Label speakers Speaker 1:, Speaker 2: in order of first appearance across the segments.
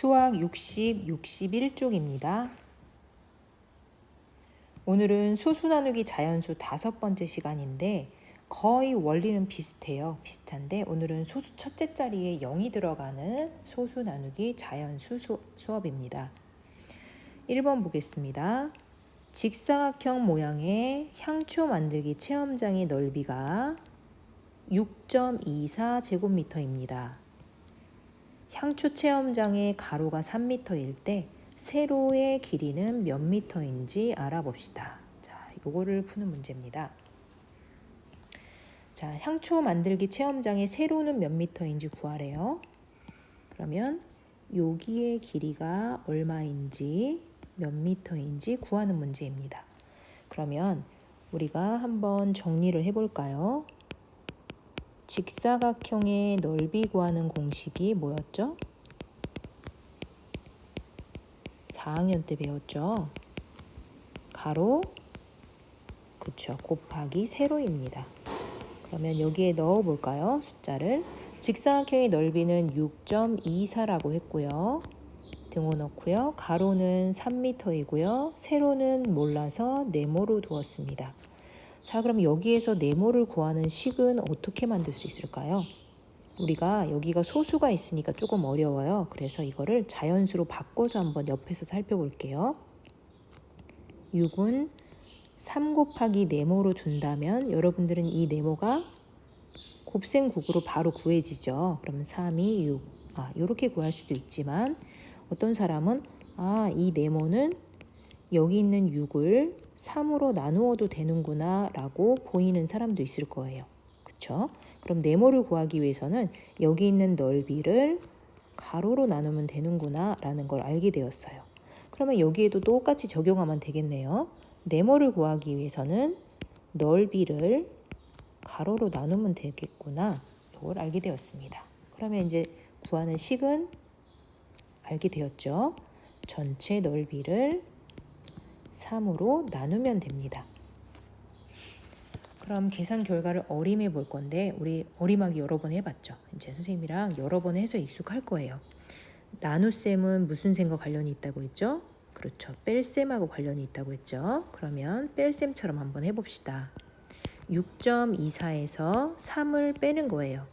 Speaker 1: 수학 60, 61쪽입니다. 오늘은 소수 나누기 자연수 다섯 번째 시간인데 거의 원리는 비슷해요. 비슷한데 오늘은 소수 첫째 자리에 0이 들어가는 소수 나누기 자연수 수, 수업입니다. 1번 보겠습니다. 직사각형 모양의 향초 만들기 체험장의 넓이가 6.24 제곱미터입니다. 향초 체험장의 가로가 3m일 때 세로의 길이는 몇 미터인지 알아봅시다. 자, 요거를 푸는 문제입니다. 자, 향초 만들기 체험장의 세로는 몇 미터인지 구하래요. 그러면 여기의 길이가 얼마인지 몇 미터인지 구하는 문제입니다. 그러면 우리가 한번 정리를 해볼까요? 직사각형의 넓이 구하는 공식이 뭐였죠? 4학년 때 배웠죠. 가로 그쵸 곱하기 세로입니다. 그러면 여기에 넣어 볼까요? 숫자를 직사각형의 넓이는 6.24라고 했고요. 등호 넣고요. 가로는 3m이고요. 세로는 몰라서 네모로 두었습니다. 자, 그럼 여기에서 네모를 구하는 식은 어떻게 만들 수 있을까요? 우리가 여기가 소수가 있으니까 조금 어려워요. 그래서 이거를 자연수로 바꿔서 한번 옆에서 살펴볼게요. 6은 3 곱하기 네모로 둔다면 여러분들은 이 네모가 곱셈국으로 바로 구해지죠. 그러면 3이 6. 아, 이렇게 구할 수도 있지만 어떤 사람은 아, 이 네모는 여기 있는 6을 3으로 나누어도 되는구나 라고 보이는 사람도 있을 거예요. 그쵸? 그럼 네모를 구하기 위해서는 여기 있는 넓이를 가로로 나누면 되는구나 라는 걸 알게 되었어요. 그러면 여기에도 똑같이 적용하면 되겠네요. 네모를 구하기 위해서는 넓이를 가로로 나누면 되겠구나. 이걸 알게 되었습니다. 그러면 이제 구하는 식은 알게 되었죠. 전체 넓이를 3으로 나누면 됩니다. 그럼 계산 결과를 어림해 볼 건데 우리 어림하기 여러 번 해봤죠. 이제 선생님이랑 여러 번 해서 익숙할 거예요. 나눗셈은 무슨 셈과 관련이 있다고 했죠? 그렇죠. 뺄셈하고 관련이 있다고 했죠. 그러면 뺄셈처럼 한번 해봅시다. 6.24에서 3을 빼는 거예요.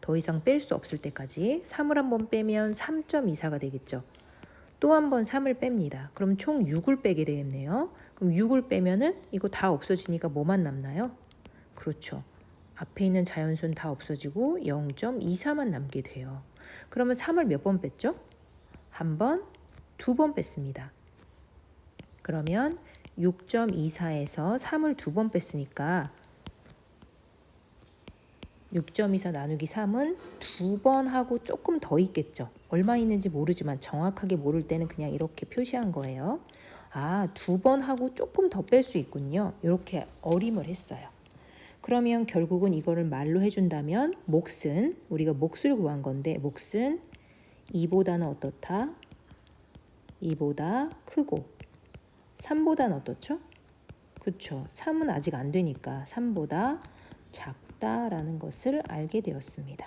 Speaker 1: 더 이상 뺄 수 없을 때까지 3을 한번 빼면 3.24가 되겠죠. 또 한 번 3을 뺍니다. 그럼 총 6을 빼게 되겠네요. 그럼 6을 빼면은 이거 다 없어지니까 뭐만 남나요? 그렇죠. 앞에 있는 자연수는 다 없어지고 0.24만 남게 돼요. 그러면 3을 몇 번 뺐죠? 한 번, 두 번 뺐습니다. 그러면 6.24에서 3을 두 번 뺐으니까 6.24 나누기 3은 두 번 하고 조금 더 있겠죠. 얼마 있는지 모르지만 정확하게 모를 때는 그냥 이렇게 표시한 거예요. 아, 두 번 하고 조금 더 뺄 수 있군요. 이렇게 어림을 했어요. 그러면 결국은 이거를 말로 해준다면 몫은 우리가 몫을 구한 건데 몫은 2보다는 어떻다? 2보다 크고 3보다는 어떻죠? 그렇죠. 3은 아직 안 되니까 3보다 작 다라는 것을 알게 되었습니다.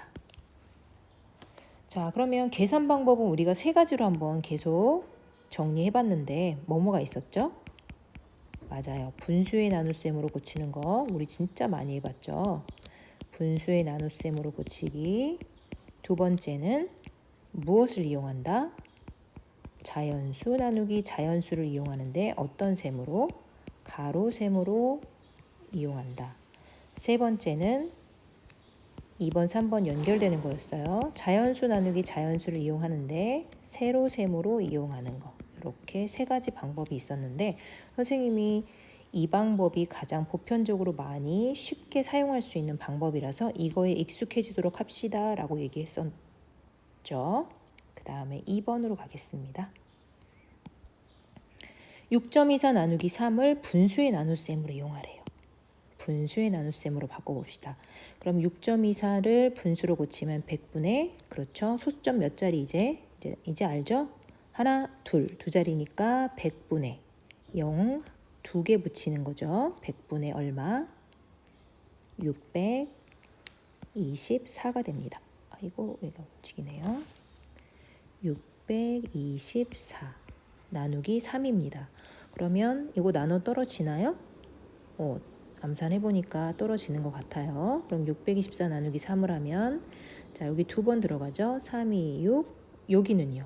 Speaker 1: 자, 그러면 계산 방법은 우리가 세 가지로 한번 계속 정리해 봤는데 뭐뭐가 있었죠? 맞아요. 분수의 나눗셈으로 고치는 거 우리 진짜 많이 해 봤죠. 분수의 나눗셈으로 고치기. 두 번째는 무엇을 이용한다? 자연수 나누기 자연수를 이용하는데 어떤 셈으로? 가로셈으로 이용한다. 세 번째는 2번, 3번 연결되는 거였어요. 자연수 나누기 자연수를 이용하는데 세로셈으로 이용하는 거. 이렇게 세 가지 방법이 있었는데 선생님이 이 방법이 가장 보편적으로 많이 쉽게 사용할 수 있는 방법이라서 이거에 익숙해지도록 합시다 라고 얘기했었죠. 그 다음에 2번으로 가겠습니다. 6.24 나누기 3을 분수의 나눗셈으로 이용하래요. 분수의 나눗셈으로 바꿔봅시다. 그럼 6.24를 분수로 고치면 100분의 그렇죠. 소수점 몇 자리 이제 이제, 이제 알죠? 하나, 둘, 두 자리니까 100분의 0, 두 개 붙이는 거죠. 100분의 얼마? 624가 됩니다. 아이고, 이거 움직이네요. 6 624 나누기 3입니다. 그러면 이거 나눠 떨어지나요? 어, 암산해 보니까 떨어지는 것 같아요. 그럼 624 나누기 3을 하면 자, 여기 두 번 들어가죠. 3, 2, 6. 여기는요.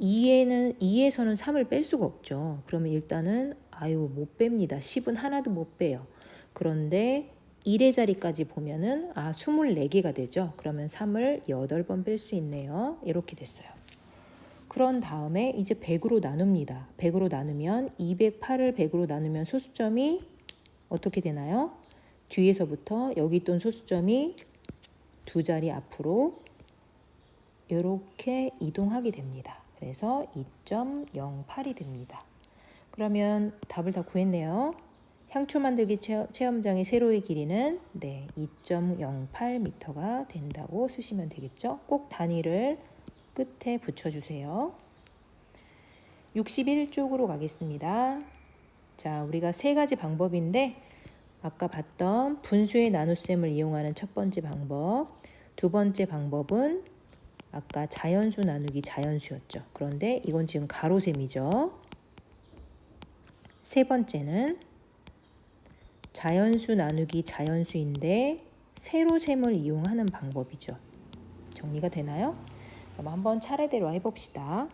Speaker 1: 2에는 2에서는 3을 뺄 수가 없죠. 그러면 일단은 아유 못 뺍니다. 10은 하나도 못 빼요. 그런데 1의 자리까지 보면은 아 24개가 되죠. 그러면 3을 8번 뺄 수 있네요. 이렇게 됐어요. 그런 다음에 이제 100으로 나눕니다. 100으로 나누면 208을 100으로 나누면 소수점이 어떻게 되나요? 뒤에서부터 여기 있던 소수점이 두 자리 앞으로 이렇게 이동하게 됩니다. 그래서 2.08이 됩니다. 그러면 답을 다 구했네요. 향초 만들기 체험- 체험장의 세로의 길이는 네, 2.08m가 된다고 쓰시면 되겠죠. 꼭 단위를 끝에 붙여주세요. 61쪽으로 가겠습니다. 자, 우리가 세 가지 방법인데 아까 봤던 분수의 나눗셈을 이용하는 첫 번째 방법, 두 번째 방법은 아까 자연수 나누기 자연수였죠. 그런데 이건 지금 가로셈이죠. 세 번째는 자연수 나누기 자연수인데 세로셈을 이용하는 방법이죠. 정리가 되나요? 그럼 한번 차례대로 해봅시다.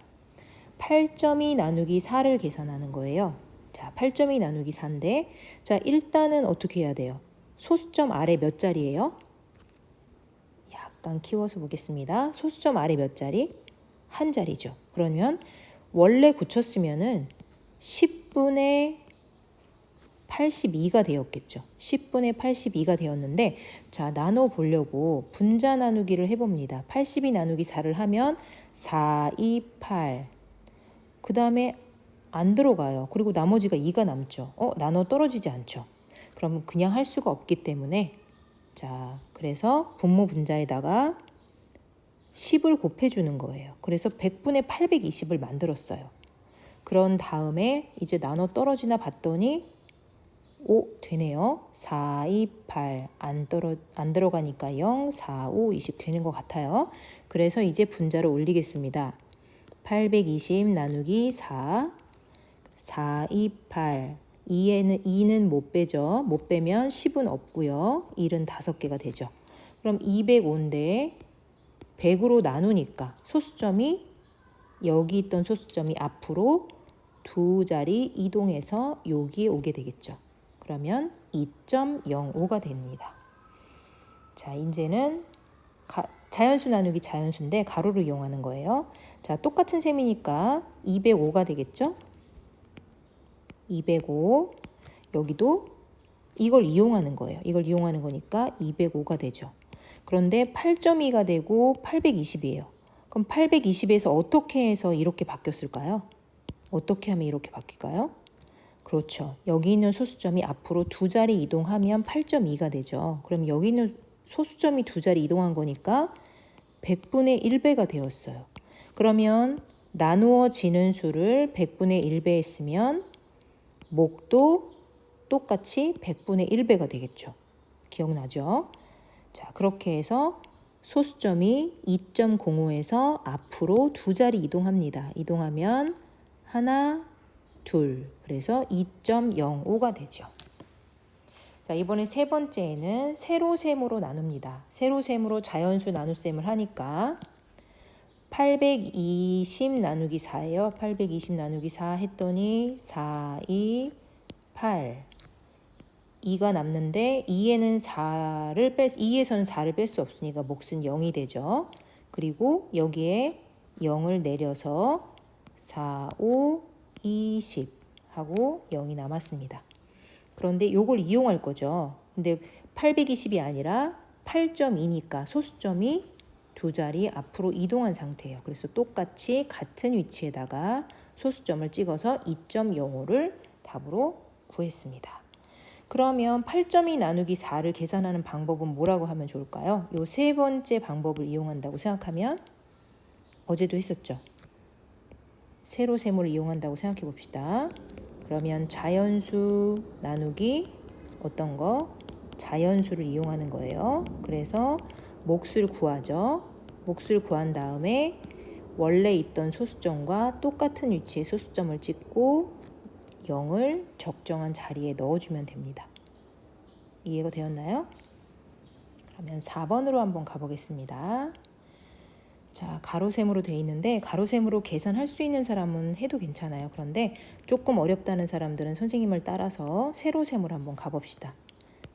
Speaker 1: 8.2 나누기 4를 계산하는 거예요. 자, 8.2 나누기 4인데 자, 일단은 어떻게 해야 돼요? 소수점 아래 몇 자리예요? 약간 키워서 보겠습니다. 소수점 아래 몇 자리? 한 자리죠. 그러면 원래 굳혔으면은 10분의 82가 되었겠죠. 10분의 82가 되었는데 자 나눠 보려고 분자 나누기를 해봅니다. 82 나누기 4를 하면 4, 2, 8. 그 다음에 안 들어가요. 그리고 나머지가 2가 남죠. 어 나눠 떨어지지 않죠. 그럼 그냥 할 수가 없기 때문에 자 그래서 분모 분자에다가 10을 곱해주는 거예요. 그래서 100분의 820을 만들었어요. 그런 다음에 이제 나눠 떨어지나 봤더니 5 되네요. 4, 2, 8. 안, 떨어, 안 들어가니까 0, 4, 5, 20 되는 것 같아요. 그래서 이제 분자를 올리겠습니다. 820 나누기 4. 4, 2, 8. 2에는, 2는 못 빼죠. 못 빼면 10은 없고요. 1은 5개가 되죠. 그럼 205인데 100으로 나누니까 소수점이 여기 있던 소수점이 앞으로 두 자리 이동해서 여기에 오게 되겠죠. 그러면 2.05가 됩니다. 자, 이제는 가, 자연수 나누기 자연수인데 가로를 이용하는 거예요. 자, 똑같은 셈이니까 205가 되겠죠? 205 여기도 이걸 이용하는 거예요. 이걸 이용하는 거니까 205가 되죠. 그런데 8.2가 되고 820이에요. 그럼 820에서 어떻게 해서 이렇게 바뀌었을까요? 어떻게 하면 이렇게 바뀔까요? 그렇죠. 여기 있는 소수점이 앞으로 두 자리 이동하면 8.2가 되죠. 그럼 여기 있는 소수점이 두 자리 이동한 거니까 100분의 1배가 되었어요. 그러면 나누어지는 수를 100분의 1배 했으면 목도 똑같이 100분의 1배가 되겠죠. 기억나죠? 자, 그렇게 해서 소수점이 2.05에서 앞으로 두 자리 이동합니다. 이동하면 하나, 둘. 그래서 2.05가 되죠. 자, 이번에 세 번째에는 세로셈으로 나눕니다. 세로셈으로 자연수 나눗셈을 하니까 820 나누기 4예요. 820 나누기 4 했더니 4, 2, 8. 2가 남는데 2에는 4를 뺄 2에서는 4를 뺄 수 없으니까 몫은 0이 되죠. 그리고 여기에 0을 내려서 4, 5, 20 하고 0이 남았습니다. 그런데 이걸 이용할 거죠. 근데 820이 아니라 8.2니까 소수점이 두 자리 앞으로 이동한 상태예요. 그래서 똑같이 같은 위치에다가 소수점을 찍어서 2.05를 답으로 구했습니다. 그러면 8.2 나누기 4를 계산하는 방법은 뭐라고 하면 좋을까요? 요 세 번째 방법을 이용한다고 생각하면 어제도 했었죠. 세로셈을 이용한다고 생각해 봅시다. 그러면 자연수 나누기 어떤 거? 자연수를 이용하는 거예요. 그래서 몫을 구하죠. 몫을 구한 다음에 원래 있던 소수점과 똑같은 위치에 소수점을 찍고 0을 적정한 자리에 넣어주면 됩니다. 이해가 되었나요? 그러면 4번으로 한번 가보겠습니다. 자, 가로셈으로 돼 있는데 가로셈으로 계산할 수 있는 사람은 해도 괜찮아요. 그런데 조금 어렵다는 사람들은 선생님을 따라서 세로셈으로 한번 가봅시다.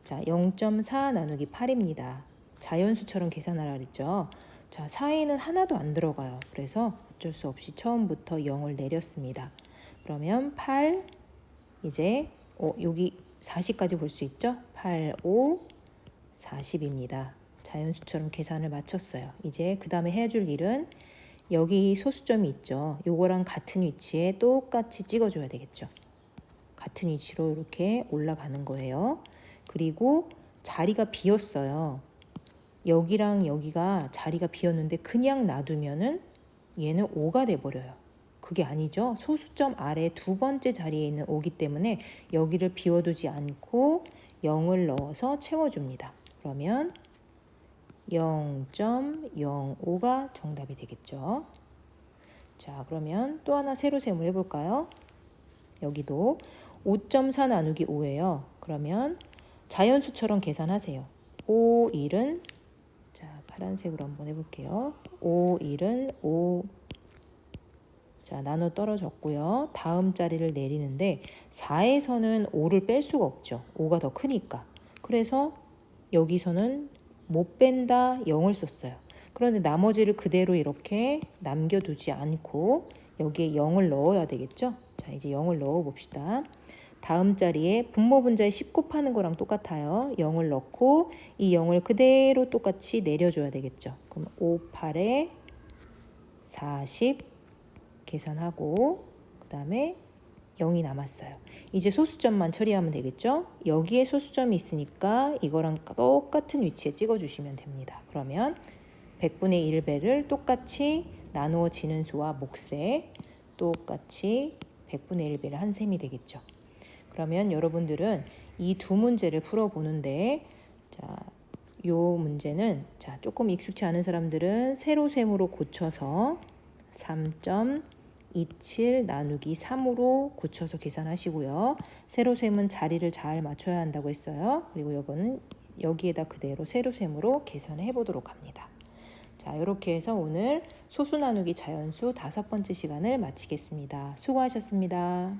Speaker 1: 자, 0.4 나누기 8입니다. 자연수처럼 계산하라 그랬죠. 자, 4에는 하나도 안 들어가요. 그래서 어쩔 수 없이 처음부터 0을 내렸습니다. 그러면 8 이제 어, 여기 40까지 볼 수 있죠? 8, 5, 40입니다. 자연수처럼 계산을 마쳤어요. 이제 그 다음에 해줄 일은 여기 소수점이 있죠. 요거랑 같은 위치에 똑같이 찍어줘야 되겠죠. 같은 위치로 이렇게 올라가는 거예요. 그리고 자리가 비었어요. 여기랑 여기가 자리가 비었는데 그냥 놔두면은 얘는 5가 돼버려요. 그게 아니죠. 소수점 아래 두 번째 자리에 있는 5기 때문에 여기를 비워두지 않고 0을 넣어서 채워줍니다. 그러면 0.05가 정답이 되겠죠. 자, 그러면 또 하나 세로 셈을 해볼까요? 여기도 5.4 나누기 5예요. 그러면 자연수처럼 계산하세요. 5, 1은 자, 파란색으로 한번 해볼게요. 5, 1은 5 자, 나눠 떨어졌고요. 다음 자리를 내리는데 4에서는 5를 뺄 수가 없죠. 5가 더 크니까. 그래서 여기서는 못 뺀다 0을 썼어요. 그런데 나머지를 그대로 이렇게 남겨두지 않고 여기에 0을 넣어야 되겠죠. 자, 이제 0을 넣어 봅시다. 다음 자리에 분모 분자에 10 곱하는 거랑 똑같아요. 0을 넣고 이 0을 그대로 똑같이 내려줘야 되겠죠. 그럼 5, 8에 40 계산하고 그 다음에 0이 남았어요. 이제 소수점만 처리하면 되겠죠? 여기에 소수점이 있으니까 이거랑 똑같은 위치에 찍어주시면 됩니다. 그러면 100분의 1배를 똑같이 나누어지는 수와 몫에 똑같이 100분의 1배를 한 셈이 되겠죠. 그러면 여러분들은 이 두 문제를 풀어보는데 자, 요 문제는 자, 조금 익숙치 않은 사람들은 세로셈으로 고쳐서 3.27 나누기 3으로 고쳐서 계산하시고요. 세로셈은 자리를 잘 맞춰야 한다고 했어요. 그리고 이거는 여기에다 그대로 세로셈으로 계산해 보도록 합니다. 자, 이렇게 해서 오늘 소수 나누기 자연수 다섯 번째 시간을 마치겠습니다. 수고하셨습니다.